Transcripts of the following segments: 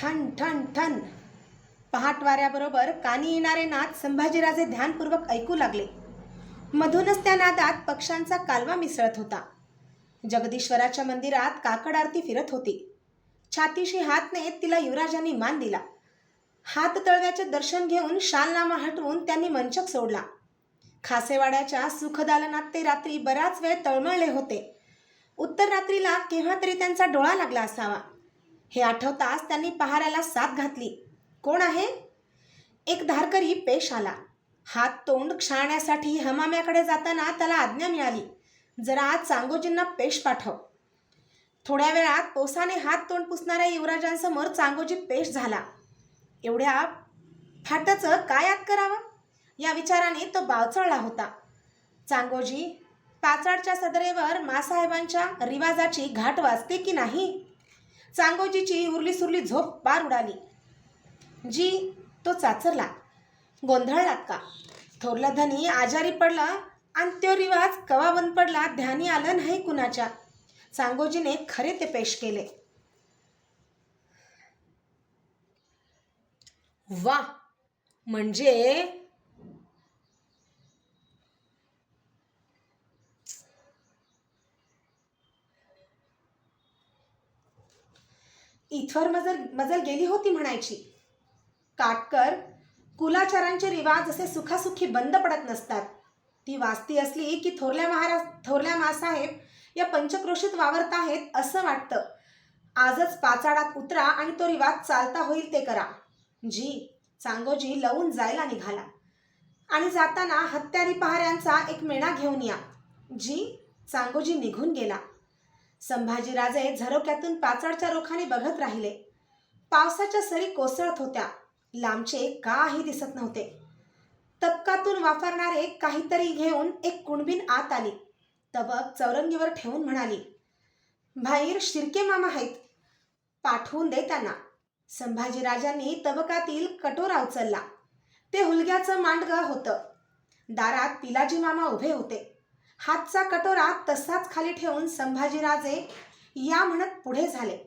ठण ठण ठण पहाट वाऱ्याबरोबर कानी येणारे नाद संभाजीराजे ध्यानपूर्वक ऐकू लागले. मधूनच त्या नादात पक्ष्यांचा कालवा मिसळत होता. जगदीश्वराच्या मंदिरात काकड आरती फिरत होती. छातीशी हात नेत तिला युवराजांनी मान दिला. हात तळव्याचे दर्शन घेऊन शालनामा हटवून त्यांनी मंचक सोडला. खासेवाड्याच्या सुखदालनात ते रात्री बराच वेळ तळमळले होते. उत्तर रात्रीला केव्हा तरी त्यांचा डोळा लागला असावा. हे आठवताच त्यांनी पहाऱ्याला साथ घातली. कोण आहे? एक धारकरी पेश आला. हात तोंड क्षाळण्यासाठी हमाम्याकडे जाताना त्याला आज्ञा मिळाली. जरा चांगोजींना पेश पाठव. थोड्या वेळात पोसाने हात तोंड पुसणाऱ्या युवराजांसमोर चांगोजी पेश झाला. एवढ्या फाटचं काय याद करावं? या विचाराने तो बावचळला होता. चांगोजी पाचाडच्या सदरेवर मासाहेबांच्या रिवाजाची घाट वाजते की नाही? चांगोजीची उरली सुरली झोप पार उडाली. जी तो चाचरला. गोंधळलात का? थोरला धनी आजारी पडला आणि तो रिवाज कवा बंद पडला ध्यानी आलं नाही कुणाच्या. चांगोजीने खरे ते पेश केले. वा! म्हणजे इथवर मजल मजल गेली होती म्हणायची. काटकर कुलाचारांचे रिवाज असे सुखासुखी बंद पडत नसतात. ती वाचती असली की थोरल्या महाराज थोरल्या मासाहेब या पंचक्रोशीत वावरत आहेत असं वाटतं. आजच पाचाडात उतरा आणि तो रिवाज चालता होईल ते करा. जी चांगोजी लवून जायला निघाला. आणि जाताना हत्यारी पहाऱ्यांचा एक मेणा घेऊन या. जी चांगोजी निघून गेला. संभाजीराजे झरोक्यातून पाचाडच्या रोखाने बघत राहिले. पावसाच्या सरी कोसळत होत्या. लांबचे काही दिसत नव्हते. तबकातून वापरणारे काहीतरी घेऊन एक कुणबीन आत आली. तबक चौरंगीवर ठेवून म्हणाली भाईर शिर्के मामा आहेत. पाठवून दे त्यांना. संभाजीराजांनी तबकातील कटोरा उचलला. ते हुलग्याचं मांडगं होतं. दारात पिलाजी मामा उभे होते. हातचा कटोरा तसाच खाली ठेवून संभाजीराजे या म्हणत पुढे झाले.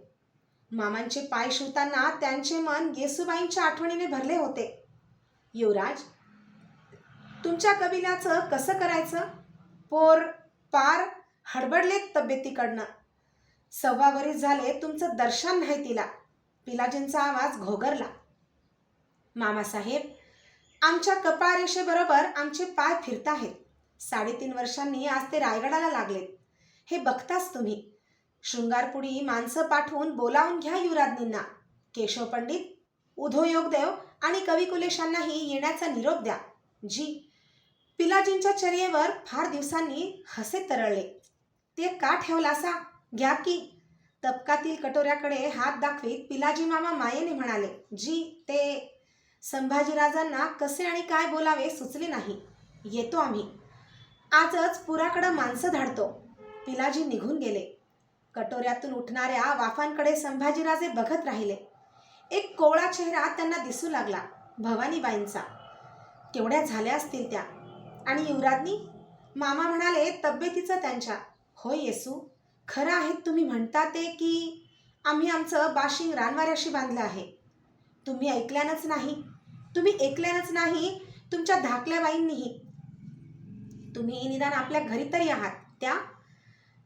मामांचे पाय शिवताना त्यांचे मन येसुबाईंच्या आठवणीने भरले होते. युवराज तुमच्या कबिलाचं कसं करायचं? पोर पार हडबडलेत तब्येतीकडनं. सव्वावरीस झाले तुमचं दर्शन नाही तिला. पिलाजींचा आवाज घोगरला. मामासाहेब आमच्या कपाळरेषेबरोबर आमचे पाय फिरत आहेत साडेतीन वर्षांनी आज ते रायगडाला लागलेत हे बघताच तुम्ही. शृंगारपुडी माणसं पाठवून बोलावून घ्या युवराज्ञींना केशव पंडित उधो योगदेव आणि कविकुलेशांनाही येण्याचा निरोप द्या. जी. पिलाजींच्या चर्येवर फार दिवसांनी हसे तरळले. ते का ठेवलासा घ्या की. तबकातील कटोऱ्याकडे हात दाखवीत पिलाजी मामा मायेने म्हणाले जी ते संभाजीराजांना कसे आणि काय बोलावे सुचले नाही. येतो आम्ही. आजच पुराकडं माणसं धाडतो. पिलाजी निघून गेले. कटोऱ्यातून उठणाऱ्या वाफांकडे संभाजीराजे बघत राहिले. एक कोवळा चेहरा त्यांना दिसू लागला भवानीबाईंचा. केवढ्या झाल्या असतील त्या. आणि युवराजनी? मामा म्हणाले तब्येतीचं त्यांच्या. होय येसू खरं आहे तुम्ही म्हणता ते की आम्ही आमचं बाशिंग रानवाऱ्याशी बांधलं आहे. तुम्ही ऐकल्यानंच नाही. तुम्ही ऐकल्यानंच नाही तुमच्या धाकल्या बाईंनीही. तुम्ही निदान आपल्या घरी तरी आहात. त्या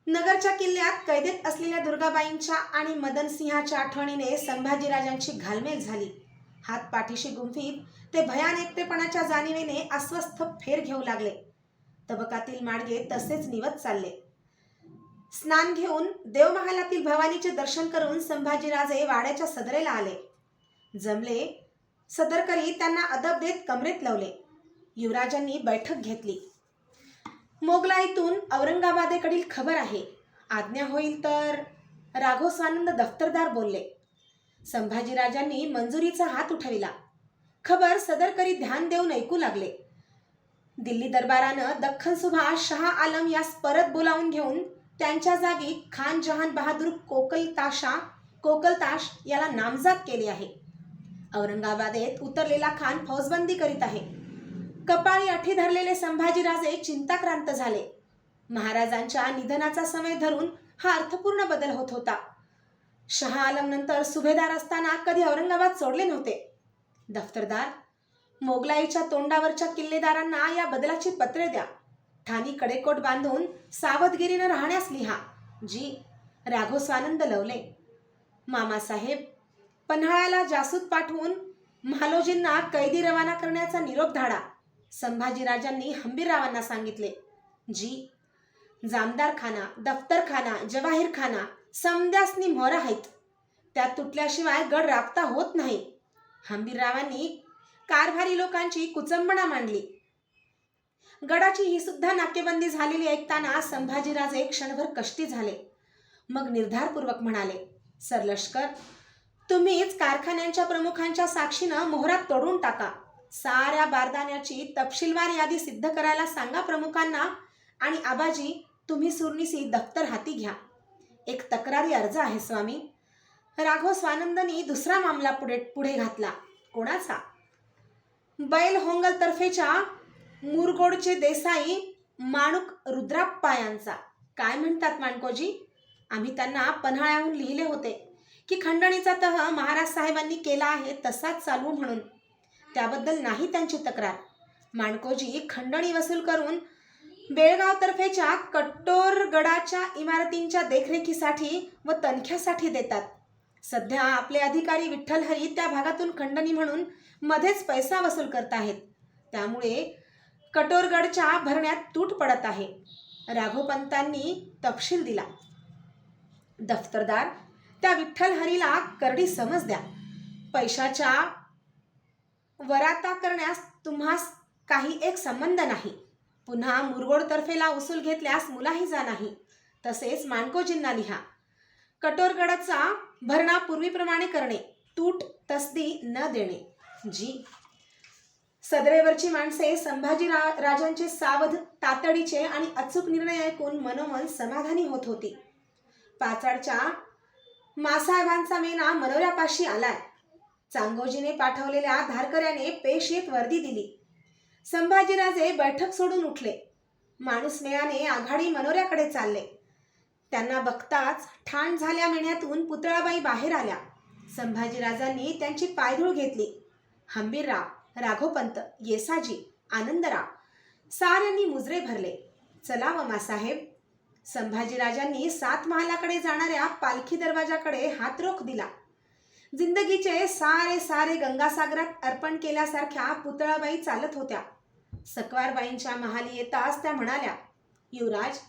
नगरच्या किल्ल्यात कैदेत असलेल्या दुर्गाबाईंच्या आणि मदन सिंहाच्या आठवणीने संभाजीराजांची घालमेल झाली. हात पाठीशी गुंफीत ते भयान एकटेपणाच्या जाणीवेने अस्वस्थ फेर घेऊ लागले. तबकातील माडगे तसेच निवत चालले. स्नान घेऊन देवमहालातील भवानीचे दर्शन करून संभाजीराजे वाड्याच्या सदरेला आले. जमले सदरकरी त्यांना अदब देत कमरेत लावले. युवराजांनी बैठक घेतली. मोगलाईतून औरंगाबादेकडील खबर आहे. आज्ञा होईल तर? राघव स्वानंद दफ्तरदार बोलले. संभाजीराजांनी मंजुरीचा हात उठविला. खबर सदरकरी ध्यान देऊन ऐकू लागले. दिल्ली दरबारानं दख्खन सुभाष शहा आलम यास परत बोलावून घेऊन त्यांच्या जागी खान जहान बहादूर कोकलताशा कोकलताश याला नामजाद केले आहे. औरंगाबादेत उतरलेला खान फौजबंदी करीत आहे. कपाळी अठी धरलेले संभाजीराजे चिंताक्रांत झाले. महाराजांच्या निधनाचा समय धरून हा अर्थपूर्ण बदल होत होता. शहा आलम नंतर सुभेदार असताना कधी औरंगाबाद सोडले नव्हते. दफ्तरदार मोगलाईच्या तोंडावरच्या किल्लेदारांना या बदलाची पत्रे द्या. ठाणी कडेकोट बांधून सावधगिरीनं राहण्यास लिहा जी राघव स्वानंद लवले. मामासाहेब पन्हाळ्याला जासूद पाठवून म्हालोजींना कैदी रवाना करण्याचा निरोप धाडा. संभाजीराजांनी हंबीररावांना सांगितले जी जामदारखाना दफ्तरखाना जवाहीरखाना समद्यासनी मोहर आहेत. त्या तुटल्याशिवाय गड राखता होत नाही. हंबीररावांनी कारभारी लोकांची कुचंबणा मांडली. गडाची ही सुद्धा नाकेबंदी झालेली ऐकताना संभाजीराजे क्षणभर कष्टी झाले. मग निर्धारपूर्वक म्हणाले सर लष्कर तुम्हीच कारखान्यांच्या प्रमुखांच्या साक्षीनं मोहरात तोडून टाका. साऱ्या बारदाण्याची तपशीलवार यादी सिद्ध करायला सांगा प्रमुखांना. आणि आबाजी तुम्ही सुरनिसी दफ्तर हाती घ्या. एक तक्रारी अर्ज आहे स्वामी. राघव स्वानंदनी दुसरा मामला पुढे पुढे घातला. कोणाचा? बैल होंगल तर्फेच्या मुरगोडचे देसाई माणूक रुद्राप्पा यांचा काय म्हणतात माणकोजी? आम्ही त्यांना पन्हाळ्याहून लिहिले होते की खंडणीचा तह महाराज साहेबांनी केला आहे तसाच चालू म्हणून. त्याबद्दल नाही त्यांची तक्रार. माणकोजी खंडणी वसूल करून बेळगावतर्फेच्या कट्टोरगडाच्या इमारतींच्या देखरेखीसाठी व तनख्यासाठी देतात. सध्या आपले अधिकारी विठ्ठल हरी त्या भागातून खंडणी म्हणून मध्येच पैसा वसूल करत आहेत. त्यामुळे कटोरगडच्या भरण्यात तूट पडत आहे. राघोपंतांनी तपशील दिला. दफ्तरदार त्या विठ्ठल हरीला करडी समज द्या. पैशाच्या वराता करण्यास तुम्हास काही एक संबंध नाही. पुन्हा मुरगोडतर्फेला उसूल घेतल्यास मुलाहिजा नाही. तसेच मानकोजींना लिहा. कटोरगडाचा भरणा पूर्वीप्रमाणे करणे तूट तसदी न देणे. जी. सदरेवरची माणसे संभाजी रा राजांचे सावध तातडीचे आणि अचूक निर्णय ऐकून मनोमन समाधानी होत होती. पाचाडच्या मासाहेबांचा मेना मनोऱ्यापाशी आलाय. चांगोजीने पाठवलेल्या धारकऱ्याने पेशीत वर्दी दिली. संभाजीराजे बैठक सोडून उठले. माणूस मेळाने आघाडी मनोऱ्याकडे चालले. त्यांना बघताच ठाण झाल्या मेण्यातून पुतळाबाई बाहेर आल्या. संभाजीराजांनी त्यांची पायधूळ घेतली. हंबीरराव राघोपंत येसाजी आनंदराव साऱ्यांनी मुजरे भरले. चला व मासाहेब संभाजीराजांनी सात महालाकडे जाणाऱ्या पालखी दरवाजाकडे हातरोख दिला. जिंदगीचे सारे सारे गंगासागरात अर्पण केल्यासारख्या पुतळाबाई चालत होत्या. सकवारबाईंच्या महाली येताच त्या म्हणाल्या युवराज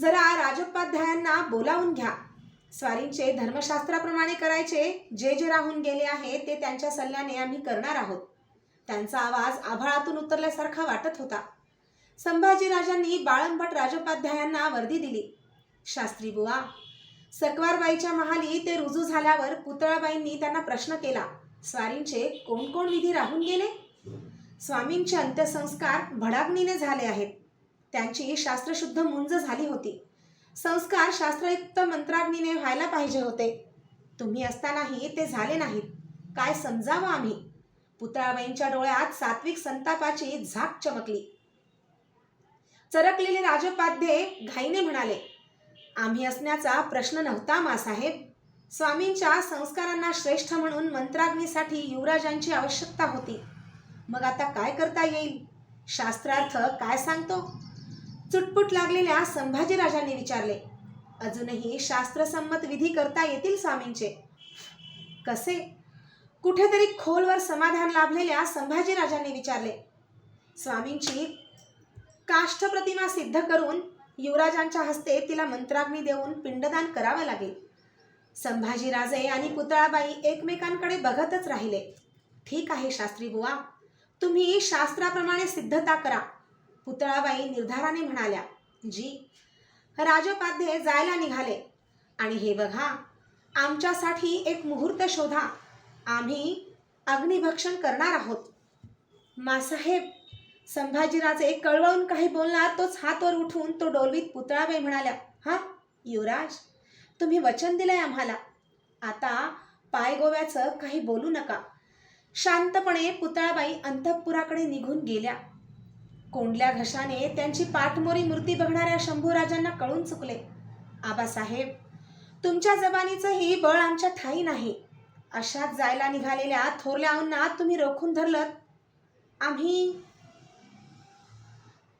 जरा राजोपाध्यायांना बोलावून घ्या. स्वारींचे धर्मशास्त्राप्रमाणे करायचे जे जे राहून गेले आहे ते त्यांच्या सल्ल्याने आम्ही करणार आहोत. त्यांचा आवाज आभाळातून उतरल्यासारखा वाटत होता. संभाजीराजांनी बाळंभट राजोपाध्यायांना वर्दी दिली. शास्त्री बुवा सकवारबाईच्या महाली ते रुजू झाल्यावर पुतळाबाईंनी त्यांना प्रश्न केला स्वारींचे कोण कोण विधी राहून गेले? स्वामींचे अंत्यसंस्कार भडागणीने झाले आहेत. त्यांची शास्त्रशुद्ध मुंज झाली होती. संस्कार शास्त्रयुक्त मंत्राग्नीने व्हायला पाहिजे होते. तुम्ही असतानाही ते झाले नाहीत. काय समजावं आम्ही? पुतळाबाईंच्या डोळ्यात सात्विक संतापाची झाक चमकली. चरकलेले राजोपाध्ये घाईने म्हणाले आम्ही असण्याचा प्रश्न नव्हता मासाहेब. स्वामींच्या संस्कारांना श्रेष्ठ म्हणून मंत्राग्नीसाठी युवराजांची आवश्यकता होती. मग आता काय करता येईल? शास्त्रार्थ काय सांगतो? चुटपुट लागलेल्या संभाजीराजांनी विचारले. अजूनही शास्त्रसंमत विधी करता येतील स्वामींचे? कसे? कुठेतरी खोलवर समाधान लाभलेल्या संभाजीराजांनी विचारले. स्वामींची काष्ठ प्रतिमा सिद्ध करून युवराजांच्या हस्ते तिला मंत्राग्नी देऊन पिंडदान करावं लागेल. संभाजीराजे आणि पुतळाबाई एकमेकांकडे बघतच राहिले. ठीक आहे शास्त्री बुवा. तुम्ही शास्त्राप्रमाणे सिद्धता करा. पुतळाबाई निर्धाराने म्हणाल्या जी. राजोपाध्ये जायला निघाले. आणि हे बघा आमच्यासाठी एक मुहूर्त शोधा. आम्ही अग्निभक्षण करणार आहोत. मासाहेब संभाजीराजे कळवळून काही बोलणार तोच हात वर उठून तो डोलवीत पुतळाबाई म्हणाल्या हा युवराज तुम्ही वचन दिलंय आम्हाला. आता पायगोव्याचं काही बोलू नका. शांतपणे पुतळाबाई अंतःपुराकडे निघून गेल्या. कोंडल्या घशाने त्यांची पाठमोरी मूर्ती बघणाऱ्या शंभूराजांना कळून चुकले. आबासाहेब तुमच्या जबानीचंही बळ आमच्या ठाई नाही. अशात जायला निघालेल्या थोरल्या औंना तुम्ही रोखून धरलं आम्ही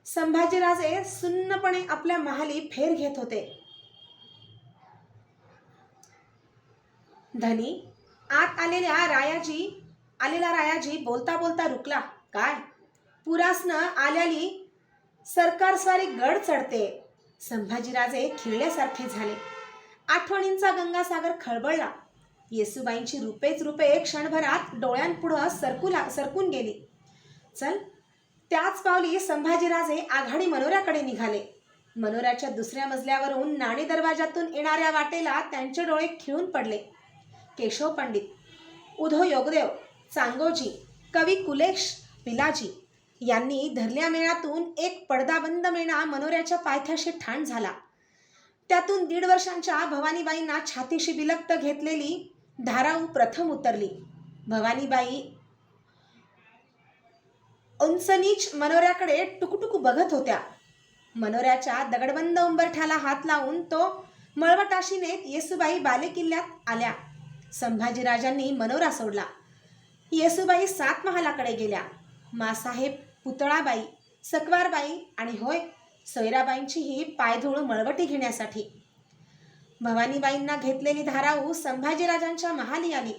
संभाजीराजे सुन्नपणे आपल्या महाली फेर घेत होते. धनी आत आलेल्या रायाजी आलेला रायाजी बोलता बोलता रुकला. काय? पुरासनं आल्याली सरकारस्वारी गड चढते. संभाजीराजे खिळल्यासारखे झाले. आठवणींचा गंगासागर खळबळला. येसुबाईंची रुपेच रुपे क्षणभरात डोळ्यांपुढं सरकू ला सरकून गेली. चल त्याच पावली संभाजीराजे आघाडी मनोऱ्याकडे निघाले. मनोऱ्याच्या दुसऱ्या मजल्यावरून नाणे दरवाजातून येणाऱ्या वाटेला त्यांचे डोळे खिळून पडले. केशव पंडित उधो योगदेव चांगोजी कवी कुलेश पिलाजी यांनी धरल्या मेळातून एक पडदाबंद मेणा मनोऱ्याच्या पायथ्याशी ठाण झाला. त्यातून दीड वर्षांच्या भवानीबाईंना छातीशी बिलक्त घेतलेली धाराऊ प्रथम उतरली. भवानीबाई उंचनीच मनोऱ्याकडे टुकटुक बघत होत्या. मनोऱ्याच्या दगडबंद उंबरठ्याला हात लावून तो मळवटाशीने येसुबाई बालेकिल्ल्यात आल्या. संभाजीराजांनी मनोरा सोडला. येसुबाई सात महालाकडे गेल्या. मासाहेब पुतळाबाई सकवारबाई आणि होय सोयराबाईंचीही पायधूळ मळवटी घेण्यासाठी. भवानीबाईंना घेतलेली धाराऊ संभाजीराजांच्या महाली आली.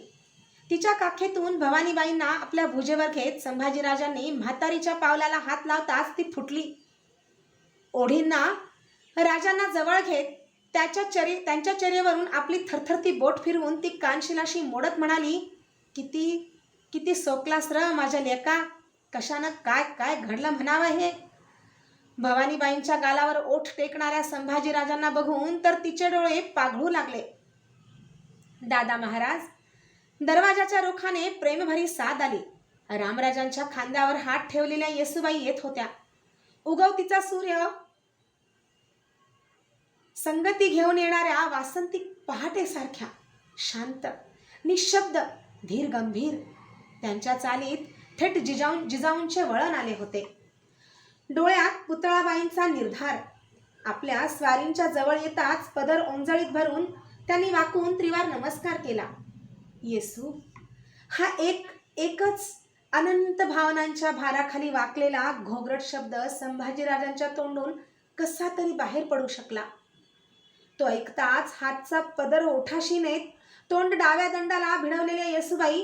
तिच्या काखेतून भवानीबाईंना आपल्या भुजेवर घेत संभाजीराजांनी म्हातारीच्या पावलाला हात लावताच ती फुटली. ओढींना राजांना जवळ घेत त्याच्या चरी त्यांच्या चर्येवरून आपली थरथरती बोट फिरवून ती कानशिलाशी मोडत म्हणाली किती किती सोकलास र माझ्या लेका कशानं काय काय घडलं म्हणावं हे? भवानीबाईंच्या गालावर ओठ टेकणाऱ्या संभाजीराजांना बघून तर तिचे डोळे पाघळू लागले. दादा महाराज दरवाजाच्या रोखाने प्रेमभरी साद आली. रामराजांच्या खांद्यावर हात ठेवलेल्या येसुबाई येत होत्या. उगवतीचा सूर्य संगती घेऊन येणाऱ्या वासंती पहाटेसारख्या शांत निशब्द धीर गंभीर त्यांच्या चालीत थेट जिजाऊन जिजाऊंचे वळण आले होते. डोळ्यात पुतळाबाईंचा निर्धार. आपल्या स्वारींच्या जवळ येताच पदर ओंजळीत भरून त्यांनी वाकून त्रिवार नमस्कार केला. येसू हा एक एकच अनंत भावनांच्या भाराखाली वाकलेला घोगरट शब्द संभाजीराजांच्या तोंडून कसा तरी बाहेर पडू शकला. तो ऐकताच हातचा पदर ओठाशी नेत तोंड डाव्या दंडाला भिडवलेल्या येसूबाई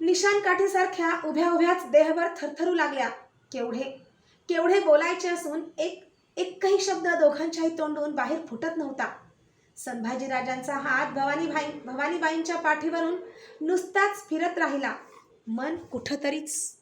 निशान काठीसारख्या उभ्या उभ्याच देहभर थरथरू लागल्या. केवढे केवढे बोलायचे असून एक एकही शब्द दोघांच्याही तोंडून बाहेर फुटत नव्हता. संभाजीराजांचा हात भवानीबाई भवानीबाईंच्या पाठीवरून नुसताच फिरत राहिला. मन कुठंतरीच